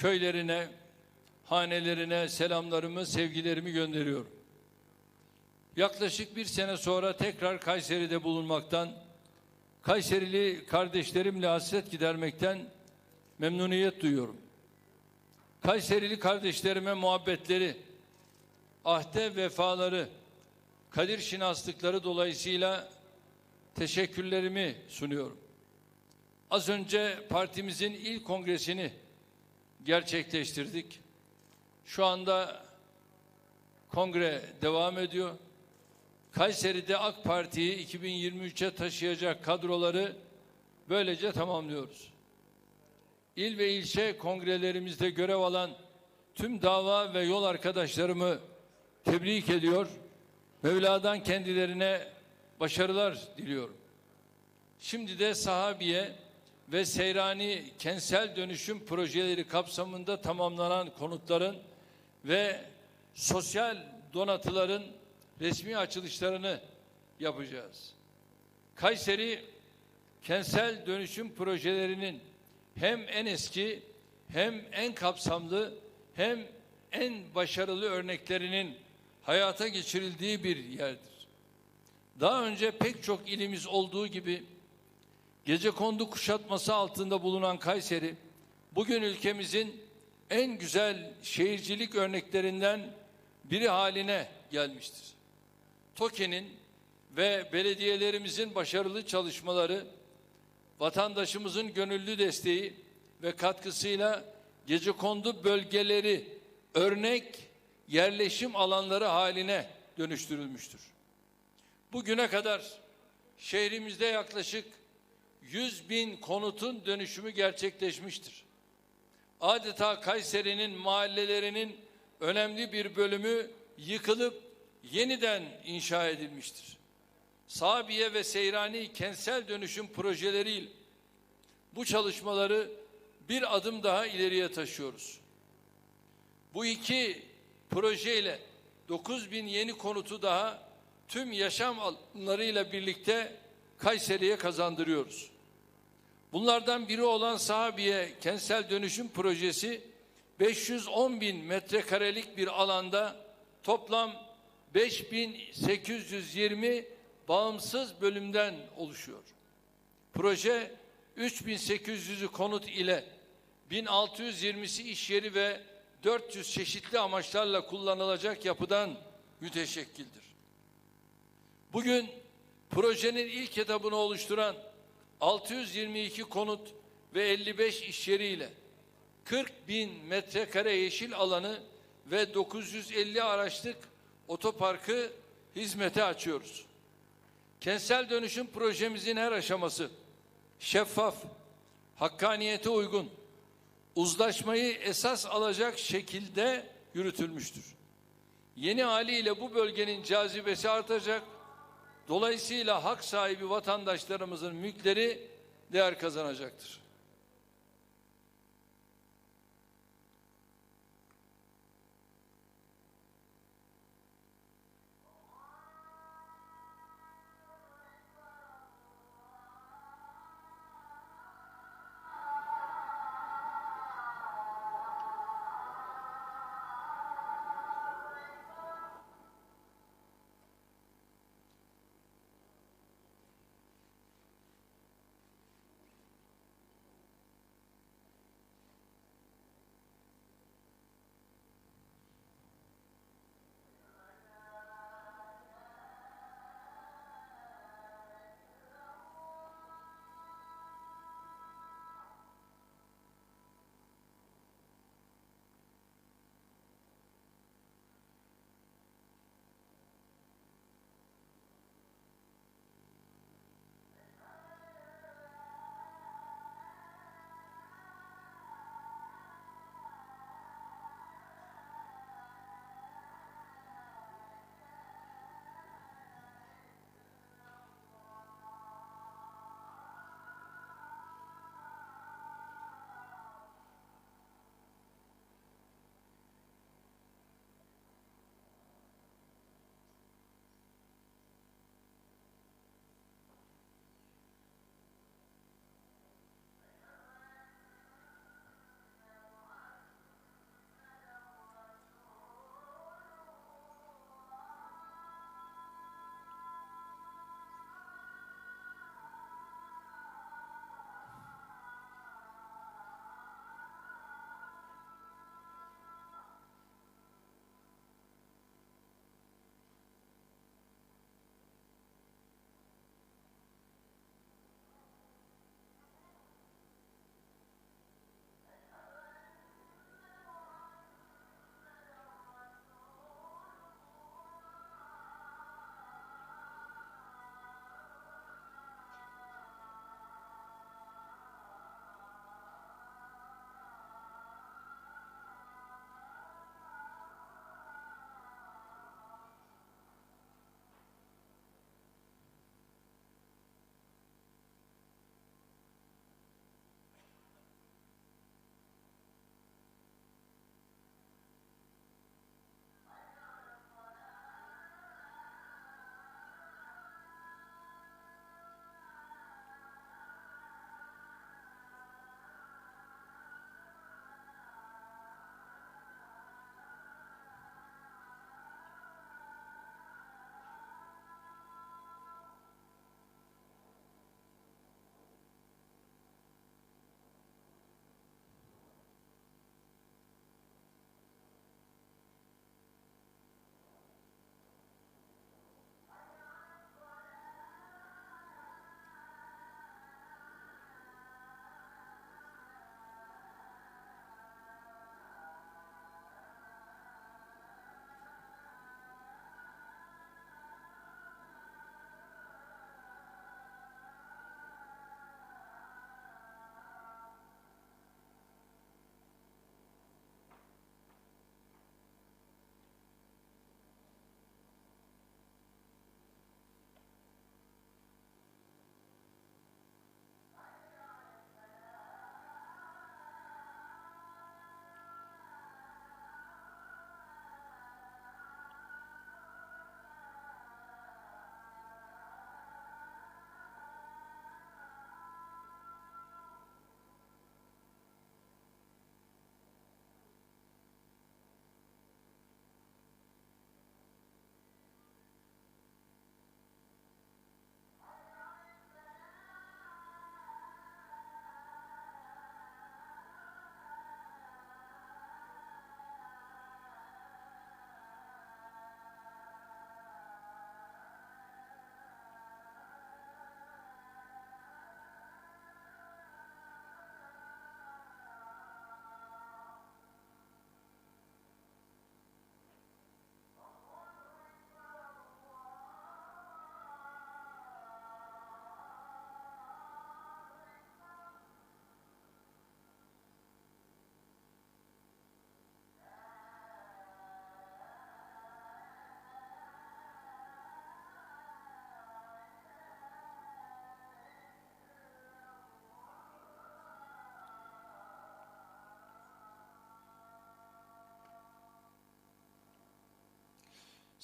köylerine, hanelerine selamlarımı, sevgilerimi gönderiyorum. Yaklaşık bir sene sonra tekrar Kayseri'de bulunmaktan, Kayserili kardeşlerimle hasret gidermekten memnuniyet duyuyorum. Kayserili kardeşlerime muhabbetleri, ahde vefaları, kadir şinaslıkları dolayısıyla teşekkürlerimi sunuyorum. Az önce partimizin ilk kongresini gerçekleştirdik. Şu anda kongre devam ediyor. Kayseri'de AK Parti'yi 2023'e taşıyacak kadroları böylece tamamlıyoruz. İl ve ilçe kongrelerimizde görev alan tüm dava ve yol arkadaşlarımı tebrik ediyor. Mevla'dan kendilerine başarılar diliyorum. Şimdi de sahabiye ve seyrani kentsel dönüşüm projeleri kapsamında tamamlanan konutların ve sosyal donatıların resmi açılışlarını yapacağız. Kayseri kentsel dönüşüm projelerinin hem en eski hem en kapsamlı hem en başarılı örneklerinin hayata geçirildiği bir yerdir. Daha önce pek çok ilimiz olduğu gibi gece kondu kuşatması altında bulunan Kayseri bugün ülkemizin en güzel şehircilik örneklerinden biri haline gelmiştir. TOKİ'nin ve belediyelerimizin başarılı çalışmaları, vatandaşımızın gönüllü desteği ve katkısıyla gecekondu bölgeleri örnek yerleşim alanları haline dönüştürülmüştür. Bugüne kadar şehrimizde yaklaşık 100 bin konutun dönüşümü gerçekleşmiştir. Adeta Kayseri'nin mahallelerinin önemli bir bölümü yıkılıp yeniden inşa edilmiştir. Sabiye ve Seyrani kentsel dönüşüm projeleriyle bu çalışmaları bir adım daha ileriye taşıyoruz. Bu iki projeyle 9 bin yeni konutu daha tüm yaşam alanlarıyla birlikte Kayseri'ye kazandırıyoruz. Bunlardan biri olan Sahabiye kentsel dönüşüm projesi 510 bin metrekarelik bir alanda toplam 5820 bağımsız bölümden oluşuyor. Proje 3800'ü konut ile 1620'si iş yeri ve 400 çeşitli amaçlarla kullanılacak yapıdan müteşekkildir. Bugün projenin ilk etabını oluşturan 622 konut ve 55 iş yeriyle 40 bin metrekare yeşil alanı ve 950 araçlık otoparkı hizmete açıyoruz. Kentsel dönüşüm projemizin her aşaması şeffaf, hakkaniyete uygun, uzlaşmayı esas alacak şekilde yürütülmüştür. Yeni haliyle bu bölgenin cazibesi artacak. Dolayısıyla hak sahibi vatandaşlarımızın mülkleri değer kazanacaktır.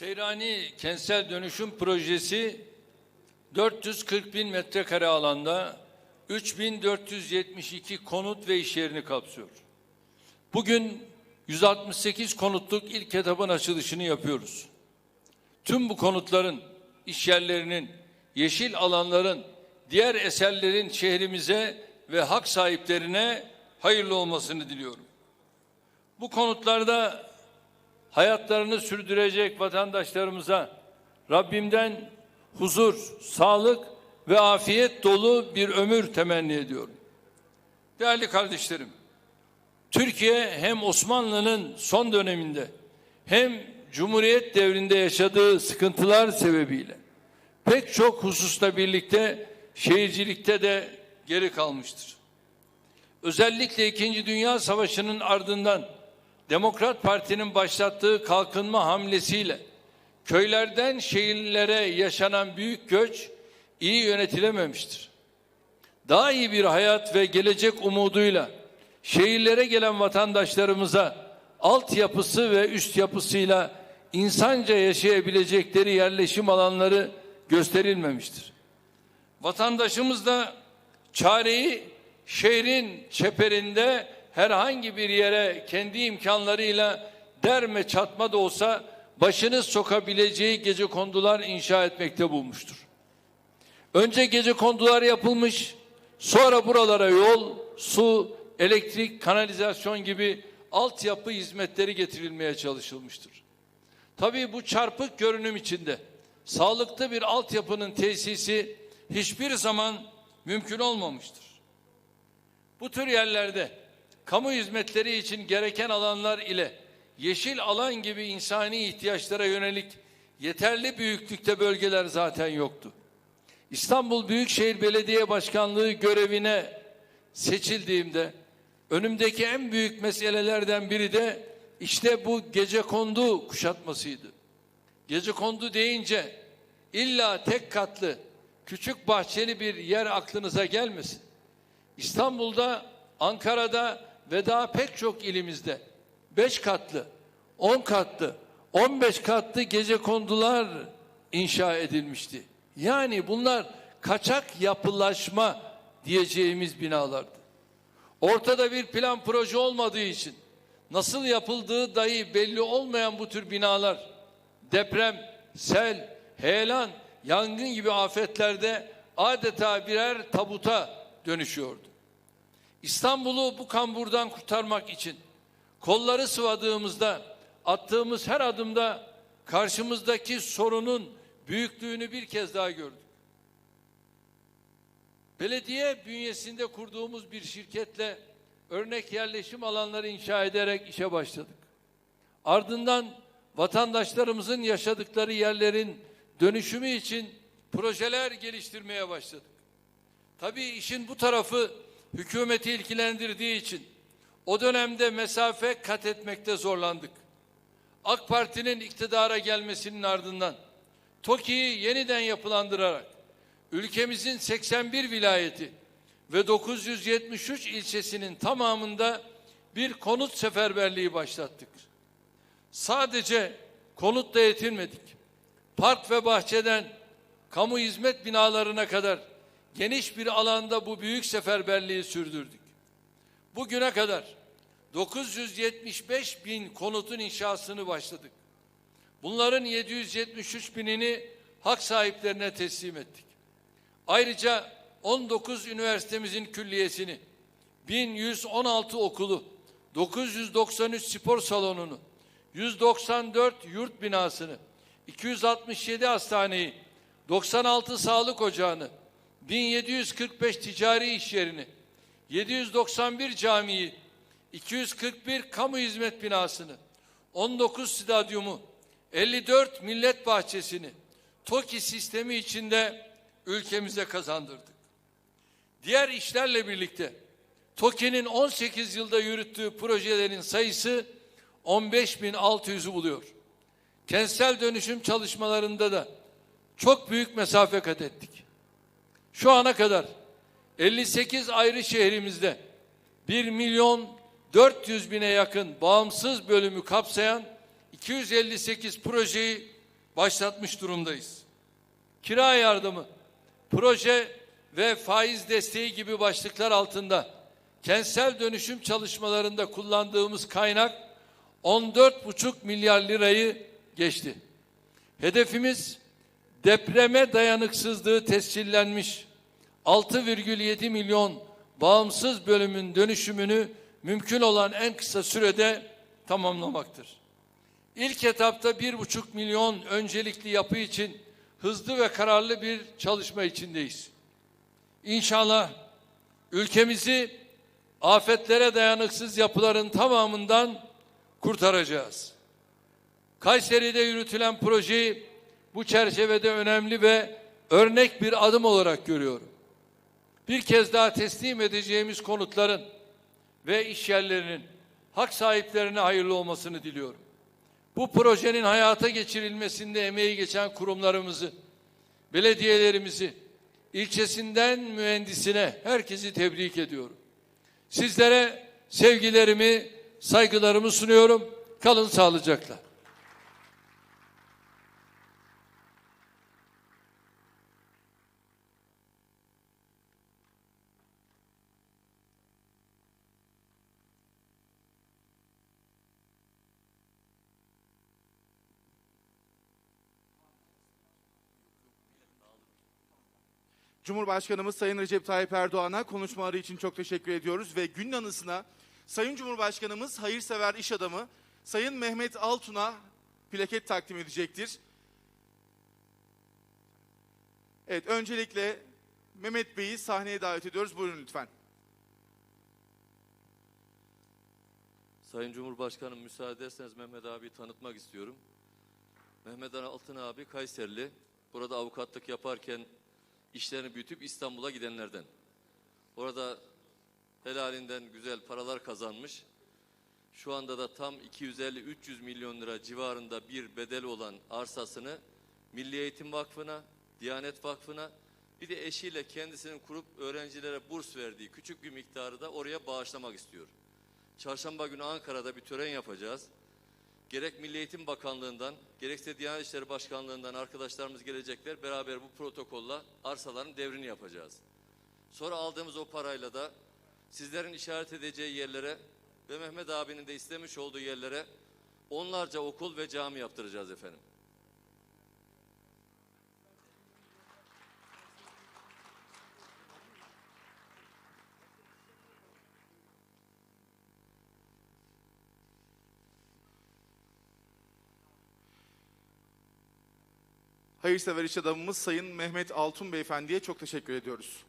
Seyrani Kentsel Dönüşüm Projesi 440 bin metrekare alanda 3472 konut ve iş yerini kapsıyor. Bugün 168 konutluk ilk etapın açılışını yapıyoruz. Tüm bu konutların, iş yerlerinin, yeşil alanların, diğer eserlerin şehrimize ve hak sahiplerine hayırlı olmasını diliyorum. Bu konutlarda hayatlarını sürdürecek vatandaşlarımıza Rabbimden huzur, sağlık ve afiyet dolu bir ömür temenni ediyorum. Değerli kardeşlerim, Türkiye hem Osmanlı'nın son döneminde hem Cumhuriyet devrinde yaşadığı sıkıntılar sebebiyle pek çok hususta birlikte şehircilikte de geri kalmıştır. Özellikle İkinci Dünya Savaşı'nın ardından Demokrat Parti'nin başlattığı kalkınma hamlesiyle köylerden şehirlere yaşanan büyük göç iyi yönetilememiştir. Daha iyi bir hayat ve gelecek umuduyla şehirlere gelen vatandaşlarımıza altyapısı ve üst yapısıyla insanca yaşayabilecekleri yerleşim alanları gösterilmemiştir. Vatandaşımız da çareyi şehrin çeperinde herhangi bir yere kendi imkanlarıyla derme çatma da olsa başını sokabileceği gece kondular inşa etmekte bulmuştur. Önce gece kondular yapılmış, sonra buralara yol, su, elektrik, kanalizasyon gibi altyapı hizmetleri getirilmeye çalışılmıştır. Tabii bu çarpık görünüm içinde sağlıklı bir altyapının tesisi hiçbir zaman mümkün olmamıştır. Bu tür yerlerde kamu hizmetleri için gereken alanlar ile yeşil alan gibi insani ihtiyaçlara yönelik yeterli büyüklükte bölgeler zaten yoktu. İstanbul Büyükşehir Belediye Başkanlığı görevine seçildiğimde önümdeki en büyük meselelerden biri de işte bu gece kondu kuşatmasıydı. Gece kondu deyince illa tek katlı küçük bahçeli bir yer aklınıza gelmesin. İstanbul'da, Ankara'da ve daha pek çok ilimizde beş katlı, on katlı, on beş katlı gece kondular inşa edilmişti. Yani bunlar kaçak yapılaşma diyeceğimiz binalardı. Ortada bir plan proje olmadığı için nasıl yapıldığı dahi belli olmayan bu tür binalar deprem, sel, heyelan, yangın gibi afetlerde adeta birer tabuta dönüşüyordu. İstanbul'u bu kamburdan kurtarmak için kolları sıvadığımızda attığımız her adımda karşımızdaki sorunun büyüklüğünü bir kez daha gördük. Belediye bünyesinde kurduğumuz bir şirketle örnek yerleşim alanları inşa ederek işe başladık. Ardından vatandaşlarımızın yaşadıkları yerlerin dönüşümü için projeler geliştirmeye başladık. Tabii işin bu tarafı hükümeti ilgilendirdiği için o dönemde mesafe kat etmekte zorlandık. AK Parti'nin iktidara gelmesinin ardından TOKİ'yi yeniden yapılandırarak ülkemizin 81 vilayeti ve 973 ilçesinin tamamında bir konut seferberliği başlattık. Sadece konutla yetinmedik. Park ve bahçeden kamu hizmet binalarına kadar geniş bir alanda bu büyük seferberliği sürdürdük. Bugüne kadar 975 bin konutun inşasını başladık. Bunların 773 binini hak sahiplerine teslim ettik. Ayrıca 19 üniversitemizin külliyesini, 1116 okulu, 993 spor salonunu, 194 yurt binasını, 267 hastaneyi, 96 sağlık ocağını, 1745 ticari iş yerini, 791 camiyi, 241 kamu hizmet binasını, 19 stadyumu, 54 millet bahçesini TOKİ sistemi içinde ülkemize kazandırdık. Diğer işlerle birlikte TOKİ'nin 18 yılda yürüttüğü projelerin sayısı 15.600'ü buluyor. Kentsel dönüşüm çalışmalarında da çok büyük mesafe kat ettik. Şu ana kadar 58 ayrı şehrimizde 1 milyon 400 bine yakın bağımsız bölümü kapsayan 258 projeyi başlatmış durumdayız. Kira yardımı, proje ve faiz desteği gibi başlıklar altında kentsel dönüşüm çalışmalarında kullandığımız kaynak 14,5 milyar lirayı geçti. Hedefimiz depreme dayanıksızlığı tescillenmiş 6,7 milyon bağımsız bölümün dönüşümünü mümkün olan en kısa sürede tamamlamaktır. İlk etapta 1,5 milyon öncelikli yapı için hızlı ve kararlı bir çalışma içindeyiz. İnşallah ülkemizi afetlere dayanıksız yapıların tamamından kurtaracağız. Kayseri'de yürütülen projeyi bu çerçevede önemli ve örnek bir adım olarak görüyorum. Bir kez daha teslim edeceğimiz konutların ve iş yerlerinin hak sahiplerine hayırlı olmasını diliyorum. Bu projenin hayata geçirilmesinde emeği geçen kurumlarımızı, belediyelerimizi, ilçesinden mühendisine herkesi tebrik ediyorum. Sizlere sevgilerimi, saygılarımı sunuyorum. Kalın sağlıcakla. Cumhurbaşkanımız Sayın Recep Tayyip Erdoğan'a konuşmaları için çok teşekkür ediyoruz ve günün anısına Sayın Cumhurbaşkanımız hayırsever iş adamı Sayın Mehmet Altun'a plaket takdim edecektir. Evet öncelikle Mehmet Bey'i sahneye davet ediyoruz. Buyurun lütfen. Sayın Cumhurbaşkanım müsaade ederseniz Mehmet abi tanıtmak istiyorum. Mehmet Altın abi Kayserili. Burada avukatlık yaparken işlerini büyütüp İstanbul'a gidenlerden. Orada helalinden güzel paralar kazanmış. Şu anda da tam 250-300 milyon lira civarında bir bedeli olan arsasını Milli Eğitim Vakfı'na, Diyanet Vakfı'na bir de eşiyle kendisinin kurup öğrencilere burs verdiği küçük bir miktarı da oraya bağışlamak istiyor. Çarşamba günü Ankara'da bir tören yapacağız. Gerek Milli Eğitim Bakanlığı'ndan, gerekse Diyanet İşleri Başkanlığı'ndan arkadaşlarımız gelecekler. Beraber bu protokolla arsaların devrini yapacağız. Sonra aldığımız o parayla da sizlerin işaret edeceği yerlere ve Mehmet abinin de istemiş olduğu yerlere onlarca okul ve cami yaptıracağız efendim. Hayırsever iş adamımız Sayın Mehmet Altun Beyefendi'ye çok teşekkür ediyoruz.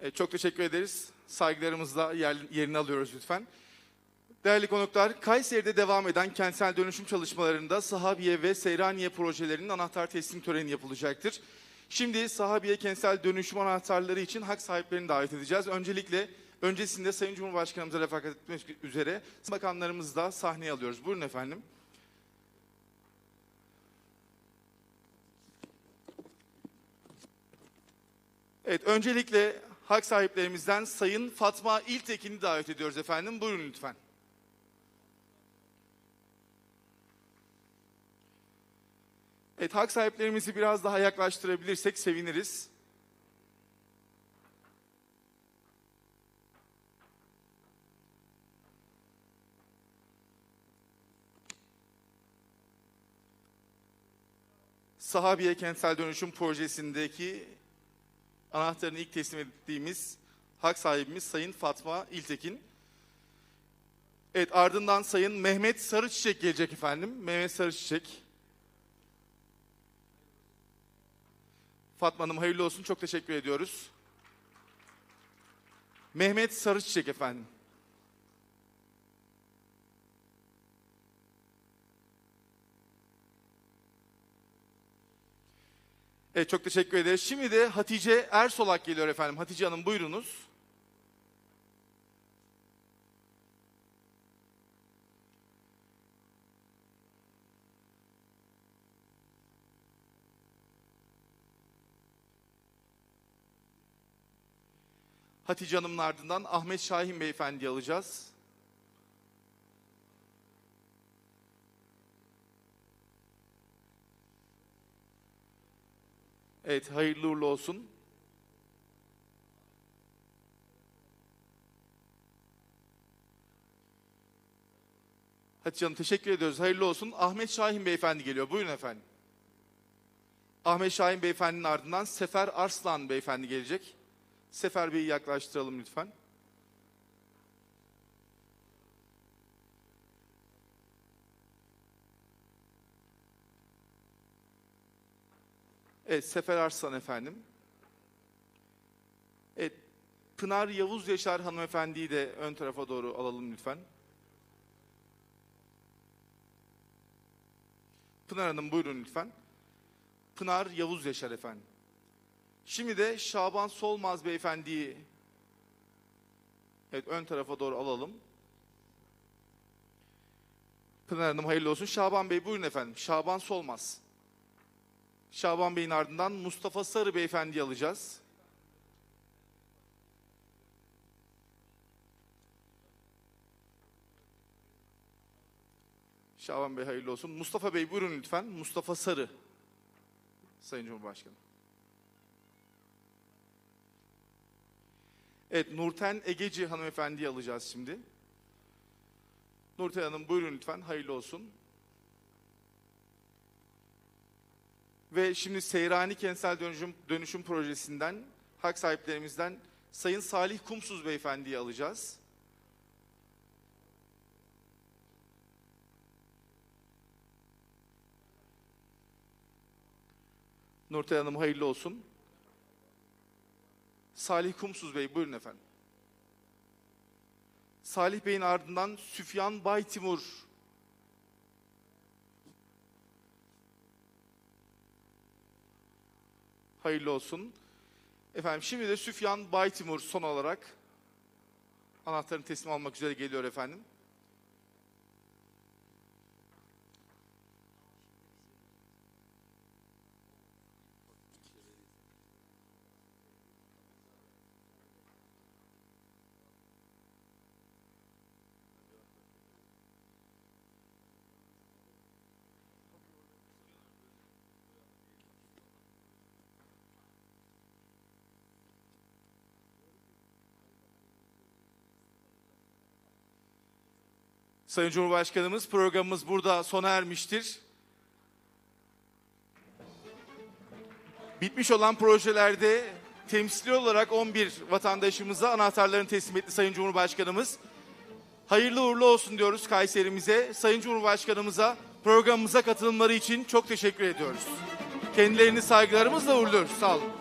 Evet, çok teşekkür ederiz. Saygılarımızla yer, yerini alıyoruz lütfen. Değerli konuklar, Kayseri'de devam eden kentsel dönüşüm çalışmalarında Sahabiye ve Seyraniye projelerinin anahtar teslim töreni yapılacaktır. Şimdi Sahabiye kentsel dönüşüm anahtarları için hak sahiplerini davet edeceğiz. Öncelikle öncesinde Sayın Cumhurbaşkanımıza refakat etmek üzere bakanlarımızı da sahneye alıyoruz. Buyurun efendim. Evet, öncelikle hak sahiplerimizden Sayın Fatma İltekin'i davet ediyoruz efendim. Buyurun lütfen. Evet, hak sahiplerimizi biraz daha yaklaştırabilirsek seviniriz. Sahabiye Kentsel Dönüşüm Projesi'ndeki anahtarını ilk teslim ettiğimiz hak sahibimiz Sayın Fatma İltekin. Evet ardından Sayın Mehmet Sarıçiçek gelecek efendim. Mehmet Sarıçiçek. Fatma Hanım hayırlı olsun. Çok teşekkür ediyoruz. Mehmet Sarıçiçek efendim. Evet çok teşekkür ederiz. Şimdi de Hatice Ersolak geliyor efendim. Hatice Hanım buyurunuz. Hatice Hanım'ın ardından Ahmet Şahin Beyefendi alacağız. Evet, hayırlı uğurlu olsun. Hatice Hanım teşekkür ediyoruz. Hayırlı olsun. Ahmet Şahin Beyefendi geliyor. Buyurun efendim. Ahmet Şahin Beyefendinin ardından Sefer Arslan Beyefendi gelecek. Sefer Bey'i yaklaştıralım lütfen. Evet, Sefer Arslan efendim. Evet, Pınar Yavuz Yaşar hanımefendiyi de ön tarafa doğru alalım lütfen. Pınar Hanım buyurun lütfen. Pınar Yavuz Yaşar efendim. Şimdi de Şaban Solmaz beyefendiyi evet ön tarafa doğru alalım. Pınar Hanım hayırlı olsun. Şaban Bey buyurun efendim. Şaban Solmaz. Şaban Bey'in ardından Mustafa Sarı beyefendiyi alacağız. Şaban Bey hayırlı olsun. Mustafa Bey buyurun lütfen. Mustafa Sarı. Sayın Cumhurbaşkanı. Evet Nurten Egeci hanımefendiyi alacağız şimdi. Nurten Hanım buyurun lütfen. Hayırlı olsun. Ve şimdi Seyrani Kentsel Dönüşüm, Dönüşüm Projesi'nden hak sahiplerimizden Sayın Salih Kumsuz Beyefendi'yi alacağız. Nurten Hanım hayırlı olsun. Salih Kumsuz Bey buyurun efendim. Salih Bey'in ardından Süfyan Baytimur. Hayırlı olsun. Efendim şimdi de Süfyan Baytimur son olarak anahtarını teslim almak üzere geliyor efendim. Sayın Cumhurbaşkanımız programımız burada sona ermiştir. Bitmiş olan projelerde temsili olarak 11 vatandaşımıza anahtarlarını teslim etti Sayın Cumhurbaşkanımız. Hayırlı uğurlu olsun diyoruz Kayserimize. Sayın Cumhurbaşkanımıza programımıza katılımları için çok teşekkür ediyoruz. Kendilerini saygılarımızla uğurluyoruz. Sağ olun.